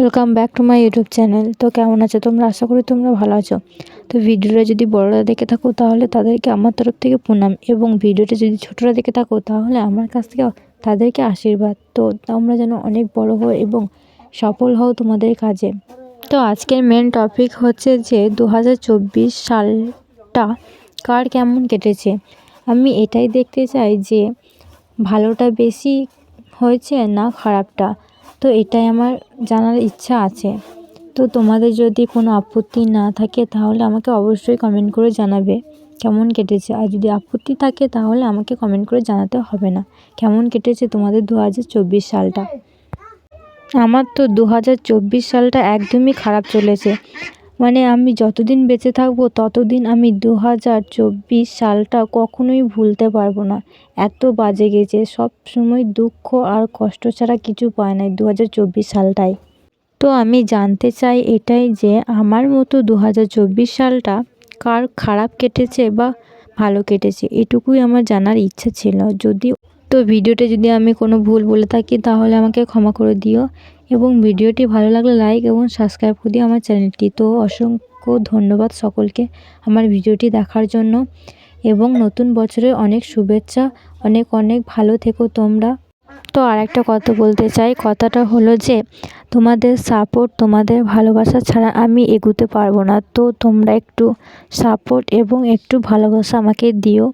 Welcome back to my YouTube channel তো কেমন আছো? তোমরা আশা করি তোমরা ভালো আছো। তো ভিডিওটা যদি বড়রা দেখে থাকো, তাহলে তাদেরকে আমার তরফ থেকে প্রণাম। এবং ভিডিওটা যদি ছোটরা দেখে থাকো, তাহলে আমার কাছ থেকে তাদেরকে আশীর্বাদ। তো তোমরা যেন অনেক বড় হও এবং সফল হও তোমাদের কাজে। তো আজকের মেন টপিক হচ্ছে যে দু হাজার চব্বিশ সালটা কার কেমন কেটেছে? আমি এটাই দেখতে চাই যে, ভালোটা বেশি হয়েছে না খারাপটা? তো এটাই আমার জানার ইচ্ছা আছে। তো তোমাদের যদি কোনো আপত্তি না থাকে তাহলে আমাকে অবশ্যই কমেন্ট করে জানাবে। কেমন কেটেছে? আর যদি আপত্তি থাকে তাহলে আমাকে কমেন্ট করে জানাতে হবে না। কেমন কেটেছে তোমাদের দু হাজার চব্বিশ সালটা? আমার তো দু হাজার চব্বিশ সালটা একদমই খারাপ চলেছে। মানে আমি যতদিন বেঁচে থাকব ততদিন আমি দু হাজার চব্বিশ সালটা কখনোই ভুলতে পারব না। এত বাজে গেছে, সব সময় দুঃখ আর কষ্ট ছাড়া কিছু পায় নাই দু হাজার চব্বিশ সালটায়। তো আমি জানতে চাই এটাই যে আমার মতো দু হাজার চব্বিশ সালটা কার খারাপ কেটেছে বা ভালো কেটেছে, এটুকুই আমার জানার ইচ্ছা ছিল। যদি তো ভিডিওতে যদি আমি কোনো ভুল বলে থাকি, তাহলে আমাকে ক্ষমা করে দিও। এবং ভিডিওটি ভালো লাগলে লাইক এবং সাবস্ক্রাইব করে দিও আমার চ্যানেলটি। তো অসংখ্য ধন্যবাদ সকলকে আমার ভিডিওটি দেখার জন্য। এবং নতুন বছরের অনেক শুভেচ্ছা, অনেক অনেক ভালো থেকো তোমরা। তো আর একটা কথা বলতে চাই, কথাটা হলো যে, তোমাদের সাপোর্ট তোমাদের ভালোবাসা ছাড়া আমি এগুতে পারব না। তো তোমরা একটু সাপোর্ট এবং একটু ভালোবাসা আমাকে দিও।